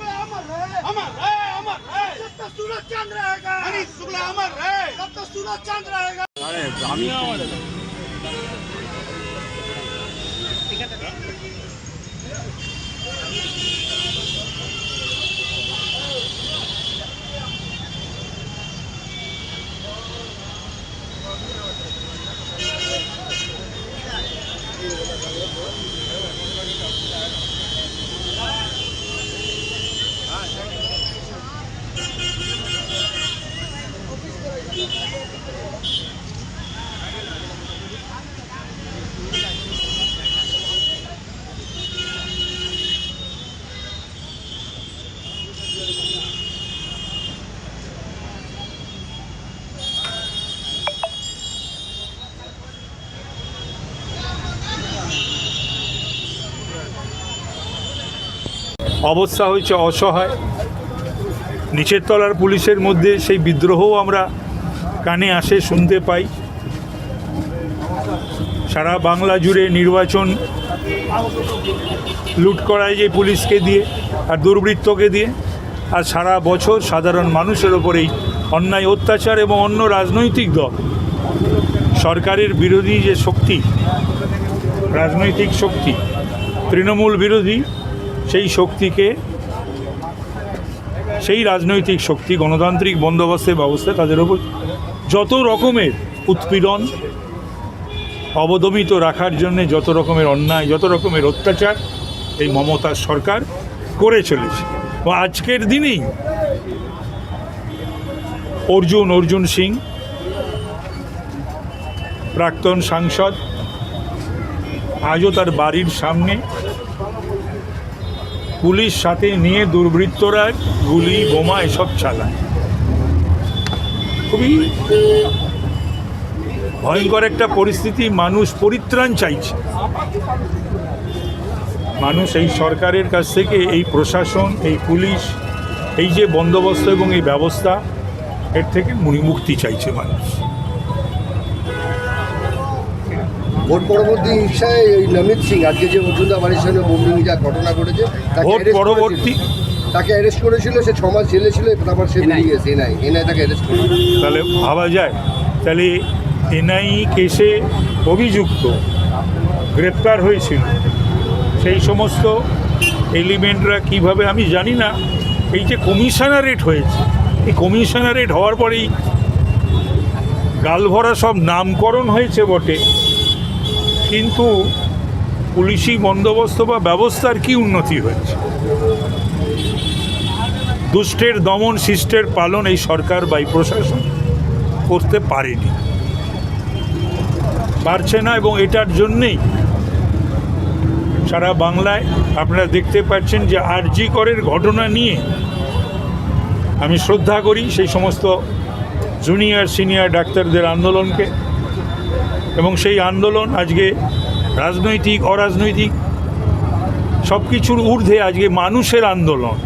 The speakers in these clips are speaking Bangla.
अमर रहे अमर रहे अमर रहे जब सूरज चंद रहेगा अरे शुक्ला अमर रहे तब सूरज चंद रहेगा। अरे অবস্থা হয়েছে অসহায়। নিচের তলার পুলিশের মধ্যে সেই বিদ্রোহও আমরা কানে আসে, শুনতে পাই। সারা বাংলা জুড়ে নির্বাচন লুট করায় যে পুলিশকে দিয়ে আর দুর্বৃত্তকে দিয়ে। আর সারা বছর সাধারণ মানুষের ওপরেই অন্যায় অত্যাচার এবং অন্য রাজনৈতিক দল, সরকারের বিরোধী যে শক্তি, রাজনৈতিক শক্তি, তৃণমূল বিরোধী সেই শক্তিকে, সেই রাজনৈতিক শক্তি, গণতান্ত্রিক বন্দোবস্তের ব্যবস্থা তাদের ওপর যত রকমের উৎপীড়ন অবদমিত রাখার জন্য, যত রকমের অন্যায়, যত রকমের অত্যাচার এই মমতার সরকার করে চলেছে। এবং আজকের দিনেই অর্জুন অর্জুন সিং, প্রাক্তন সাংসদ, আজও তার বাড়ির সামনে পুলিশ সাথে নিয়ে দুর্বৃত্তরা গুলি, বোমা এসব চালায়। খুবই ভয়ঙ্কর একটা পরিস্থিতি। মানুষ পরিত্রাণ চাইছে। মানুষ এই সরকারের কাছ থেকে, এই প্রশাসন, এই পুলিশ, এই যে বন্দোবস্ত এবং এই ব্যবস্থা, এর থেকে মুক্তি চাইছে মানুষ। ভোট পরবর্তী হিংসায় এই নমিত সিং আজকে যে অর্জুনদা বাড়ির সামনে বোম্বিং যা ঘটনা ঘটেছে তাকে ভোট পরবর্তী তাকে অ্যারেস্ট করেছিল সে ছ মাস জেলে ছিল তারপর সে বেরিয়ে গেছে এনআই এনআই তাকে অ্যারেস্ট করেছিল। তাহলে ভাবা যায় তাহলে এনআই কেসে অভিযুক্ত গ্রেপ্তার হয়েছিল। সেই সমস্ত এলিমেন্টরা কীভাবে আমি জানি না এই যে কমিশনারেট হয়েছে এই কমিশনারেট হওয়ার পরেই গালভরা সব নামকরণ হয়েছে বটে। কিন্তু পুলিশি বন্দোবস্ত বা ব্যবস্থার কি উন্নতি হয়েছে? দুষ্টের দমন, শিষ্টের পালন এই সরকার বা এই প্রশাসন করতে পারেনি। পারছে না এবং এটার জন্যেই সারা বাংলায় আপনারা দেখতে পাচ্ছেন যে আরজি করের ঘটনা নিয়ে আমি শ্রদ্ধা করি সেই সমস্ত জুনিয়র, সিনিয়র ডাক্তারদের আন্দোলনকে। এবং সেই আন্দোলন আজকে রাজনৈতিক, অরাজনৈতিক সব কিছুর ঊর্ধ্বে আজকে মানুষের আন্দোলন।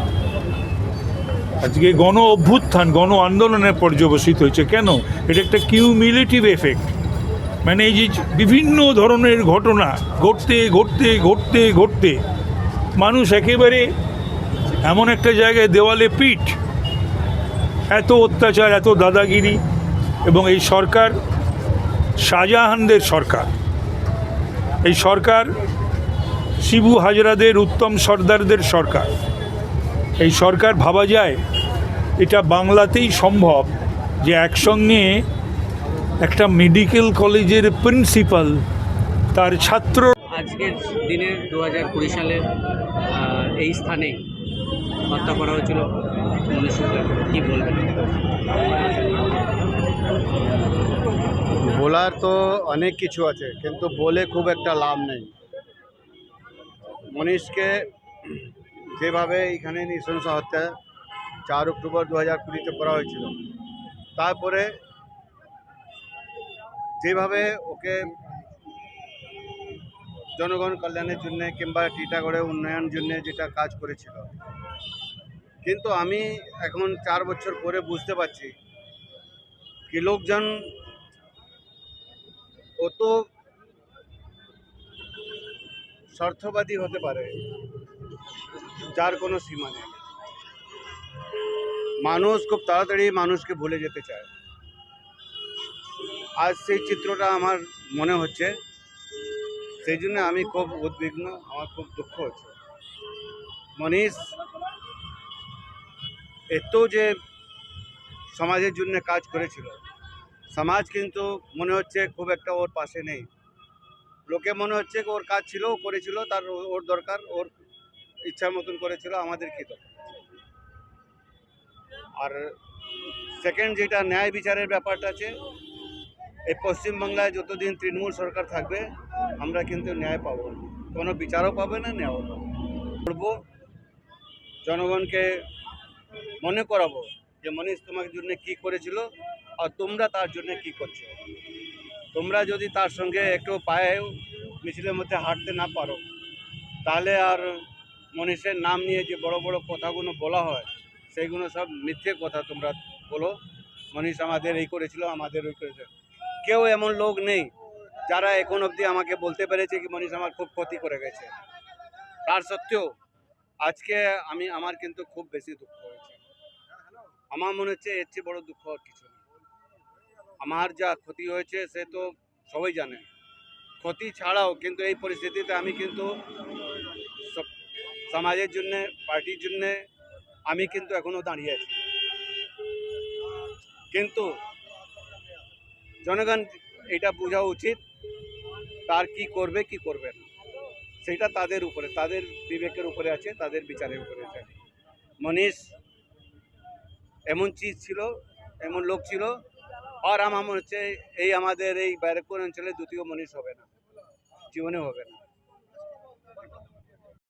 আজকে গণ অভ্যুত্থান, গণ আন্দোলনে পর্যবসিত হয়েছে। কেন? এটা একটা কিউমিলেটিভ এফেক্ট মানে এই যে বিভিন্ন ধরনের ঘটনা, ঘটতে ঘটতে ঘটতে ঘটতে মানুষ একেবারে এমন একটা জায়গায় দেওয়ালে পিঠ। এত অত্যাচার, এত দাদাগিরি এবং এই সরকার শাহজাহানদের সরকার। এই সরকার শিবু হাজরাদের উত্তম সর্দারদের সরকার। এই সরকার ভাবা যায়, এটা বাংলাতেই সম্ভব যে একসঙ্গে একটা মেডিকেল কলেজের প্রিন্সিপাল তার ছাত্র আজকের দিনে দু হাজার কুড়ি সালের এই স্থানে হত্যা করা হয়েছিল। কী বলবেন? বলার তো অনেক কিছু আছে, কিন্তু বলে খুব একটা লাভ নেই। মনীষকে যেভাবে এখানে নৃশংস হত্যা চার অক্টোবর দু হাজার কুড়িতে করা হয়েছিল, তারপরে যেভাবে ওকে জনগণ কল্যাণের জন্য কিংবা টিটাগড়ে উন্নয়নের জন্য যেটা কাজ করেছিল। কিন্তু আমি এখন চার বছর পরে বুঝতে পারছি কি লোকজন কত স্বার্থবাদী হতে পারে, যার কোনো সীমা নেই। মানুষ খুব তাড়াতাড়ি মানুষকে ভুলে যেতে চায়। আজ সেই চিত্রটা আমার মনে হচ্ছে, সেই জন্য আমি খুব উদ্বিগ্ন, আমার খুব দুঃখ হচ্ছে। মনীষ, এত যে সমাজের জন্য কাজ করেছিল সমাজ কিন্তু মনে হচ্ছে খুব একটা ওর পাশে নেই। লোকে মনে হচ্ছে ওর কাজ ছিল, ও করেছিল, তার ওর দরকার, ওর ইচ্ছার মতন করেছিল, আমাদের কি দরকার? আর সেকেন্ড যেটা ন্যায় বিচারের ব্যাপারটা আছে, এই পশ্চিমবাংলায় যতদিন তৃণমূল সরকার থাকবে, আমরা কিন্তু ন্যায় পাবো কোনো বিচারও পাবে না, ন্যায়ও পাবো করব, জনগণকে মনে করাবো যে, মনীষ তোমার জন্য কি করেছিল আর তোমরা তার জন্য কি করছ? তোমরা যদি তার সঙ্গে একটু পায়ে মিছিলের মধ্যে হাঁটতে না পারো, তাহলে আর মনীষের নাম নিয়ে যে বড় বড় কথাগুলো বলা হয় সেইগুলো সব মিথ্যে কথা তোমরা বলো। মনীষ আমাদের এই করেছিল, আমাদের ওই করেছিল কেউ এমন লোক নেই যারা এখন অবধি আমাকে বলতে পেরেছে কি মনীষ আমার খুব ক্ষতি করে গেছে। তার সত্ত্বেও আজকে আমি, আমার কিন্তু খুব বেশি দুঃখ হয়েছে। আমার মনে হচ্ছে এর চেয়ে বড় দুঃখ আর কিছু নেই। আমার যা ক্ষতি হয়েছে সে তো সবাই জানে। ক্ষতি ছাড়াও কিন্তু এই পরিস্থিতিতে আমি কিন্তু সমাজের জন্যে, পার্টির জন্যে আমি কিন্তু এখনও দাঁড়িয়ে আছি। কিন্তু জনগণ এটা বোঝা উচিত, তার কি করবে কি করবে না। সেটা তাদের উপরে, তাদের বিবেকের উপরে আছে, তাদের বিচারের উপরে আছে। মনীষ এমন চিজ ছিল, এমন লোক ছিল আর আমার মনে হচ্ছে এই আমাদের এই ব্যারাকপুর অঞ্চলে দ্বিতীয় মনীষ হবে না। জীবনে হবে না।